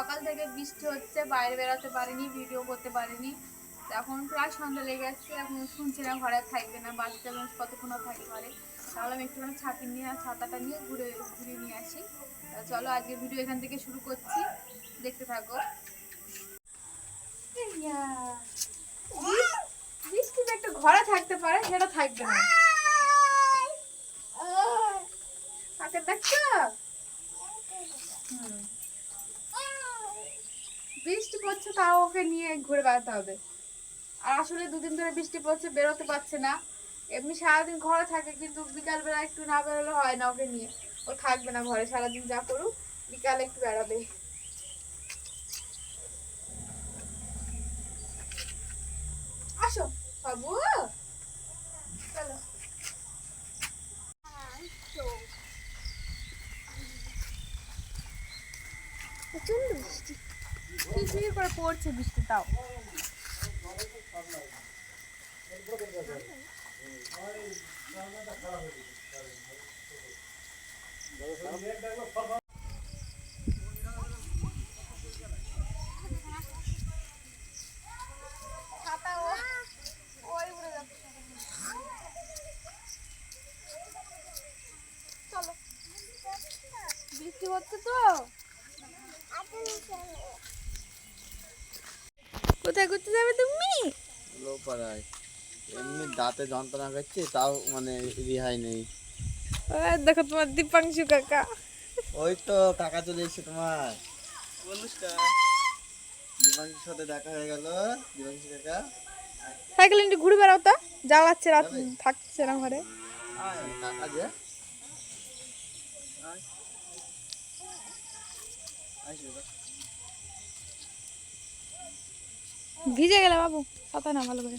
সকাল থেকে বৃষ্টি হচ্ছে বাইরে বেরোতে পারিনি ভিডিও করতে পারিনি। এখন প্রায় সন্ধ্যা লেগে যাচ্ছে এখন শুনছি না ঘরে থাকবে না বাচ্চা মানুষ কতক্ষণ থাকে ঘরে। তাহলে আমি একটুখানি ছাতি নিয়ে আর ছাতাটা নিয়ে ঘুরে ঘুরে নিয়ে আসি। চলো আজকে ভিডিও এখান থেকে শুরু করছি। দেখতে থাকো। বৃষ- বৃষ্টি একটু ঘরে থাকতে পারে সেটা থাকবে না। দেখছ হুম। বৃষ্টি পড়ছে, তাও ওকে নিয়ে ঘুরে বেড়াতে হবে। আর আসলে দুদিন ধরে বৃষ্টি পড়ছে, বেরোতে পারছে না। এমনি সারাদিন ঘরে থাকে, কিন্তু বিকালবেলা একটু না বেরোলে হয় না ওকে নিয়ে। ও থাকবে না ঘরে, সারাদিন যা করুক, বিকালে একটু বেড়াবে আসো, বাবু চলো প্রচণ্ড বৃষ্টি ঝিরঝির করে পড়ছে বৃষ্টি তাও ছাতা ও- ওই উড়ে যাচ্ছে। চলো। বৃষ্টি হচ্ছে তো? কোথায় ঘুরতে যাবে তুমি? লোপাড়ায় এমনি দাঁতে যন্ত্রণা করছে তাও মানে রেহাই নেই। দেখো তোমার দীপাংশু কাকা। ওই তো কাকা চলে এসেছে তোমার। দিবাংশুর সাথে দেখা হয়ে গেল দিবাংশু কাকা। সাইকেল নিয়ে ঘুরে বেড়াও তো। জ্বালাচ্ছে রাত থাকছে না ঘরে। আয়, কাকা যে। আসবে তো। ভিজে গেলে বাবু ছাতা না ভালো করে।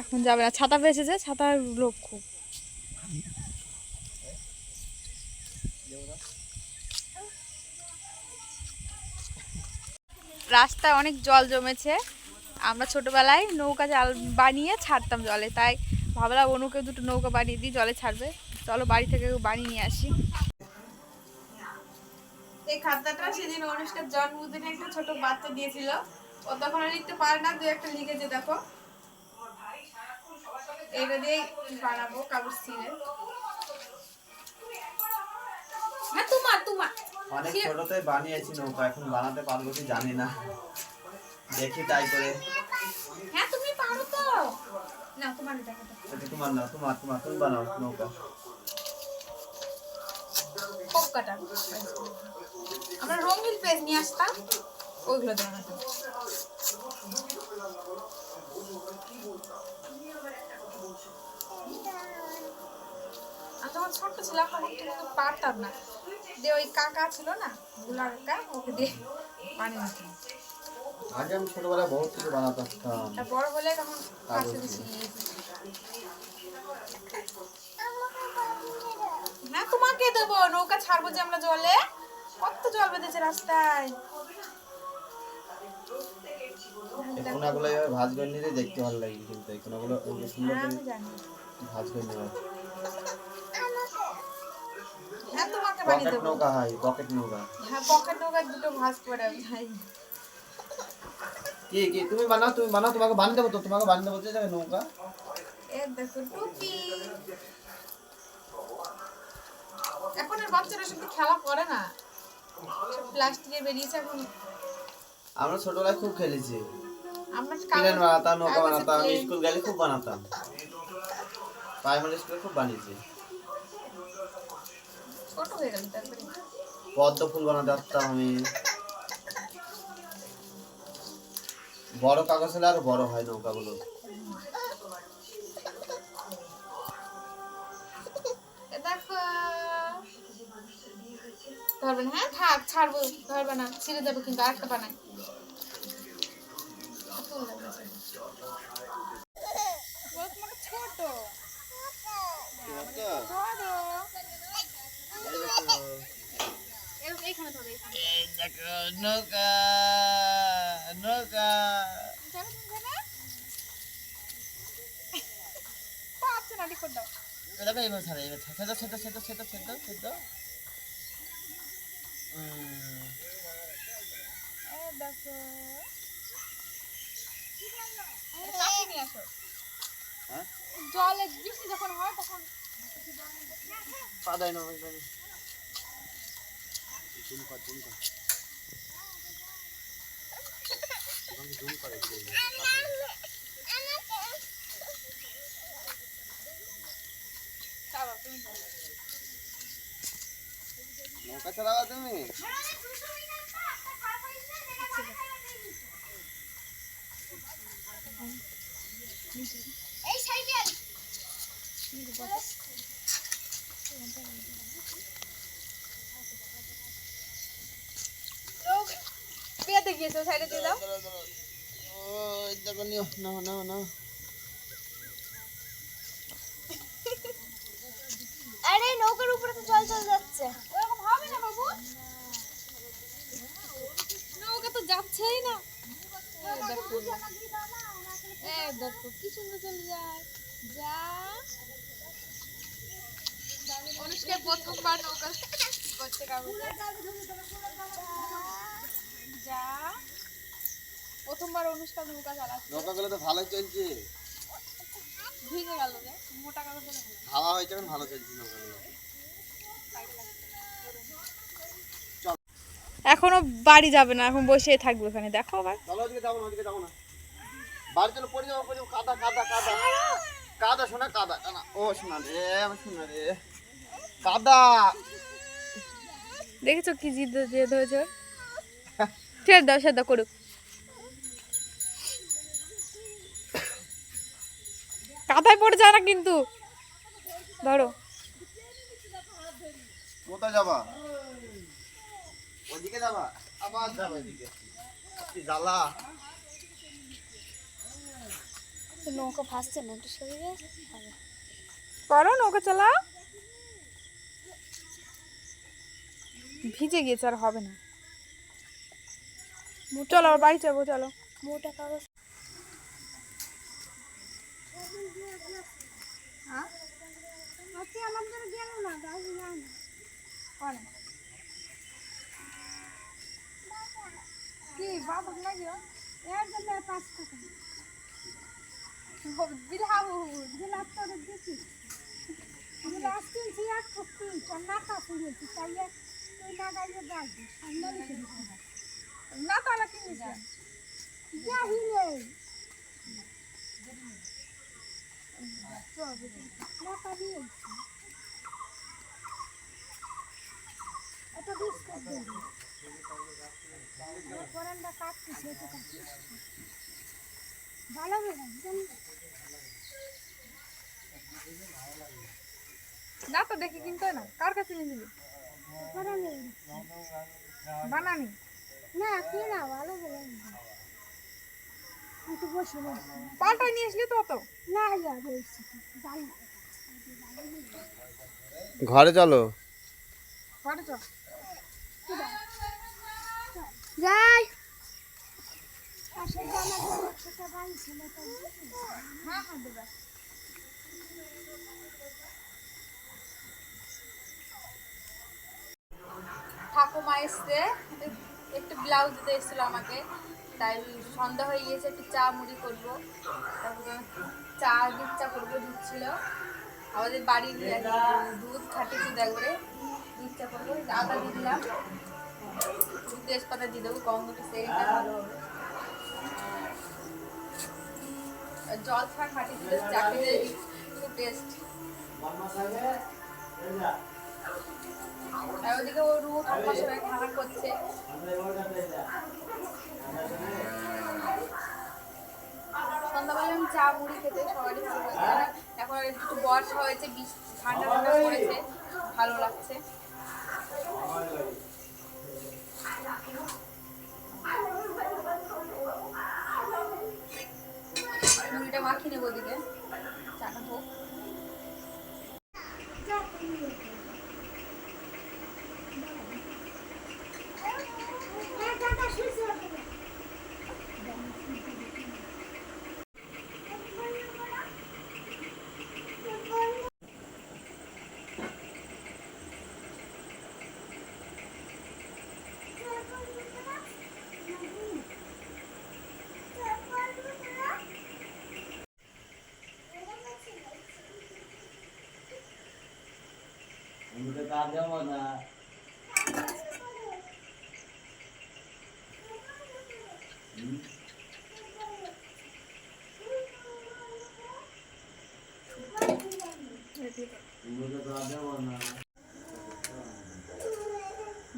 এখন যাবে না ছাতা ভেসেছে ছাতার লোক খুব। রাস্তায় অনেক জল জমেছে। আমরা ছোটবেলায় নৌকা জাল বানিয়ে ছাড়তাম জলে তাই ভাবলাম অনুকে দুটো নৌকা বানিয়ে দিই জলে ছাড়বে। চলো বাড়ি থেকে বানিয়ে নিয়ে আসি। এই খাতাটা সেদিন অনুষ্কার জন্মদিনে একটা ছোট বাচ্চা দিয়েছিল। ও তখন আর লিখতে পারে না দু একটা লিখেছে দেখো। এটা দিয়ে বানাবো কাগজ ছিঁড়ে। হ্যাঁ তোমার তোমার। অনেক ছোটতে বানিয়েছি নৌকা এখন বানাতে পারব কি জানি না। দেখি তাই করে। হ্যাঁ তুমি পারো তো। না তোমার দেখো এটা। তোমার না তোমার তোমার তুমি বানাও নৌকা। কাটা আমরা রঙিন পেজ নিয়ে আসতাম ওইগুলো বানাতাম। আমি যখন ছোট্ট ছিলাম তখন তো কিন্তু পারতাম না। যে ওই কাকা ছিল না গুলা কাকা ওকে দিয়ে বানিয়ে নিতাম আগে আমি ছোটবেলায় বহুত কিছু বানাতে পারতাম আর বড় হলে তখন শিখে গেছি না তোমাকে দেবো। নৌকা ছাড়বো যে আমরা জলে। কত জল বেঁধেছে রাস্তায়। এভাবে ভাজ করে নিলে দেখতে ভালো লাগে কিন্তু সুন্দর হ্যাঁ, করে ভাজ করে নেওয়া। হ্যাঁ তোমাকে বানিয়ে দেবো। নৌকা হয় পকেট নৌকা। হ্যাঁ পকেট নৌকা দুটো ভাঁজ করে আমি খাই। কি কি তুমি বানাও তুমি বানাও তোমাকে বানিয়ে দেবো তো তোমাকে বানিয়ে দেবো যে নৌকা। এ দেখো টুপি। বাচ্চারা সব খেলা করে না সব প্লাস্টিকের বেরিয়েছে এখন। আমরা ছোটবেলায় খুব খেলেছি। আমরা প্লেন বানাতাম নৌকা বানাতাম স্কুল গেলে খুব বানাতাম। প্রাইমারি স্কুলে খুব বানিয়েছি। ছোট হয়ে গেল তারপরে। পদ্ম ফুল বানাতে পারতাম আমি। বড় কাগজ হলে আরও বড় হয় নৌকাগুলো। ধরবে না হ্যাঁ থাক ছাড়বো ধরবে না ছিঁড়ে যাবে কিন্তু আরেকটা বানাই ছোট নৌকা নৌকা পাচ্ছে না দাও এবার ছাড়া এবার ছাড়া সেদ্ধ উম, এই দেখো এই কাঠি নিয়ে আসো হ্যাঁ জলে বৃষ্টি যখন হয় তখন পা দেয় না জুম কর জুম চালাও, তুমি চালাও। নৌকা চালাবা তুমি এই সাইকেল লোক পেতে গিয়েছে সাইডে দিয়ে দাও। ও দেখো নিও নাও নাও। আরে নৌকার উপরে তো জল চলে যাচ্ছে। হবে না বাবু? নৌকা তো যাচ্ছেই না। দেখো। কি সুন্দর চলে যায়। যা। অনুষ্কা প্রথমবার নৌকা করছে যা। প্রথমবার অনুষ্কা নৌকা চালাচ্ছে। নৌকাগুলো তো ভালো চলছে। ভিজে গেল রে মোটা বলে হাওয়া হয়েছে এখন ভালো চলছে নৌকাগুলো এখনও বাড়ি যাবে না এখন বসেই থাকবে ওখানে দেখো আবার। কাদা কাদা কাদা। কাদা শোনা কাদা ও শোনা রে শোনা রে। কাদা। দেখেছ কি জিদ জেদ হয়েছে? ছেড়ে দাও করুক। কাদায় পড়ে যায় না কিন্তু। ধরো। কোথায় যাবা? ওদিকে যাবা? আবার যাবা এদিকে। জ্বালা? নৌকা ভাসছে না একটু শরীরে করো নৌকা চালাও। ভিজে গিয়েছে আর হবে না। চলো আবার বাড়ি যাব চলো। মোটা কাগজ কি বাবু লাগিও এর জন্য পাঁচ টাকা। বিলাবু বিলাব তোর দিছি বিলাস কিনছি এক ফুটি না কাছে নিয়েছি তাই তুই না গাইলে যাবি না তাহলে কিনিস যাহি নেই। না পাবি এটা বিস্কুট দেবো। ভালো না তো দেখি কিনতে না? কার কাছে নিয়ে দিবি বানানি। না কি না ভালো বলে একটু বসে পাল্টাই নিয়ে আসলি তো অত? না ঘরে চলো। ঘরে চল। যাই। ঠাকুমা এসছে, একটু ব্লাউজ দিতে এসেছিল আমাকে, তাই সন্ধ্যা হয়ে গিয়েছে, একটু চা মুড়ি করব। তারপরে চা দুধ চা করব, দুধ ছিল। আমাদের বাড়ির দুধ খাঁটি দুধ একবারে দুধ চা করব, আদা দিলাম। তেজপাতা দিয়ে দেবো গন্ধটা সেইটা ভালো হবে। জল ছাড়া খাঁটি দুধের চা খেতে খুব টেস্ট আর ওদিকে ও রুমো ঠাকুমার সবাই খাবার করছে। সন্ধ্যাবেলা আমি চা মুড়ি খেতে সবারই ভালো লাগে। এখন একটু বর্ষা হয়েছে বৃষ্টি ঠান্ডা ঠান্ডা পড়েছে ভালো লাগছে। ওদিকে চাটা হোক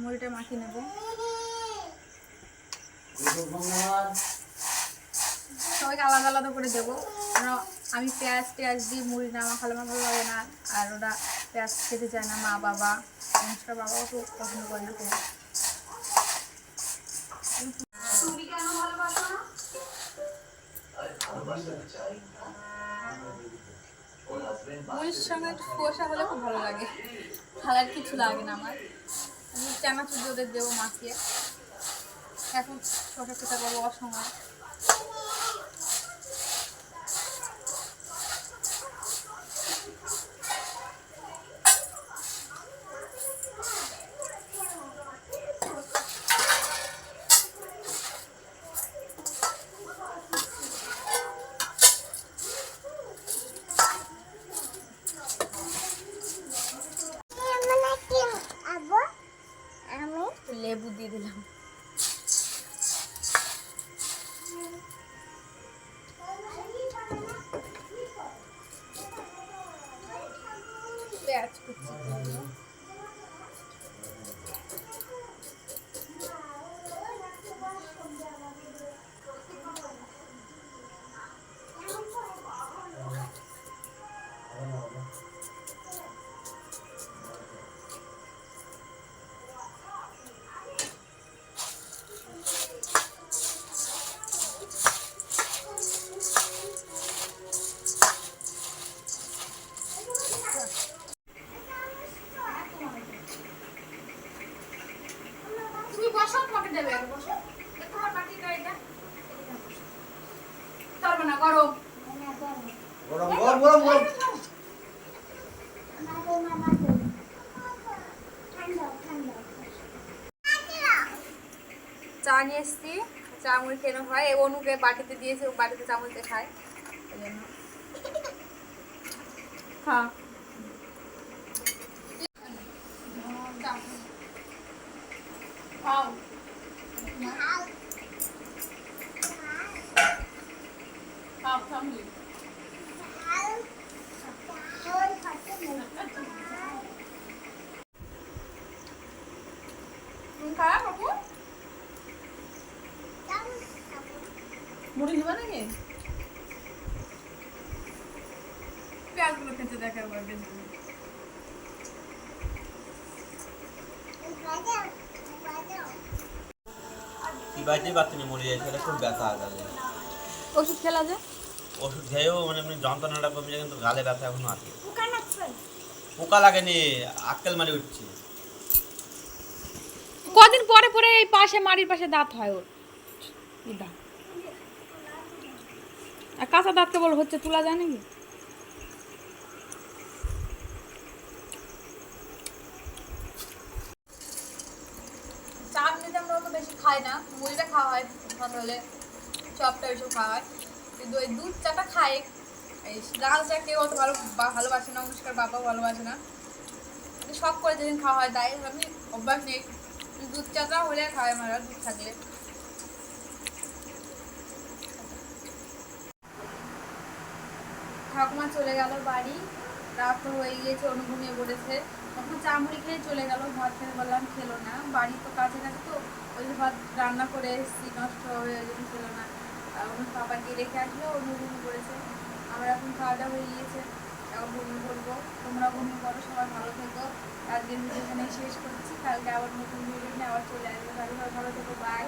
মুড়িটা মাখিয়ে নেব। সবাইকে আলাদা আলাদা করে দেবো। কারণ আমি পেঁয়াজ টেয়াজ দিয়ে মুড়ি না মাখালে আমার ভালো লাগে না, আর ওরা পেঁয়াজ খেতে চায় না মা বাবা অনুষ্কার বাবাও তো পছন্দ করে না মুড়ির সঙ্গে একটু কুয়াশা হলে খুব ভালো লাগে। কিছু লাগে না আমার। আমি চানাচুর দিয়ে ওদের দেবো মাখিয়ে। এখন শশা খেতে পারব অসময় বসো তোমাকে দেবে বসো। এ তোমার বাটিটা এটা পারবে না গরম। গরম গরম গরম গরম। চা নিয়ে এসছি চা মুড়ি খেয়ে হয়? এই অনুকে বাটিতে দিয়েছে ও বাটিতে চামচে খায়। এই জন্য হ্যাঁ। খাও খাও সামনে তুমি খাও বাবু মুড়ি দিবা নাকি পেঁয়াজগুলো খেতে দেখার পর বেশ ভালো। চিবাইতেই পারছি মরে যায় সেটা খুব ব্যথা গালে ওষুধ খেলা যে ওষুধ খেয়েও মানে এমনি যন্ত্রণাটা কমে যায় কিন্তু গালে ব্যথা এখনও আছে। পোকা লাগেনি আক্কেল মারি উঠছে। কদিন পরে পরে এই পাশে মাড়ির পাশে দাঁত হয় ওর। দাঁত। আর কাঁচা দাঁত কেবল হচ্ছে তোলা যায় নাকি চা এমনিতে আমরা অত বেশি খাই না, মুড়িটা খাওয়া হয় ভাত হলে চপটা ওইসব খাওয়া হয়। কিন্তু ওই দুধ চাটা খাই এই লাল চা কেউ অত ভালো ভালোবাসে না, অনুষ্কার বাবাও ভালোবাসে না। শখ করে যেদিন খাওয়া হয়, তাই আমি অভ্যাস নেই। দুধ চাটা হলে খাওয়াই আমরা দুধ থাকলে। ঠাকুমা চলে গেল বাড়ি। রাত তো হয়ে গিয়েছে অনুঘুমিয়ে পড়েছে। তখন চামড়ি খেয়ে চলে গেল, ভাত খেতে বললাম, খেলো না, বাড়ি তো কাছাকাছি তো ওই ভাত রান্না করে এসেছি, নষ্ট হয়ে জন্য খেলো না। আর ওর বাবাকে রেখে আসলো অনুঘুমি করেছে। আমরা এখন খাওয়া দাওয়া হয়ে গিয়েছে এখন ঘুমিয়ে পড়ব। তোমরা ঘুমিয়ে পড়ো, সবাই ভালো থেকো। আজকের ভিডিও এখানে শেষ করছি, কালকে আবার নতুন ভিডিও নিয়ে আবার চলে আসবে। তাহলে ভালো থেকো বাই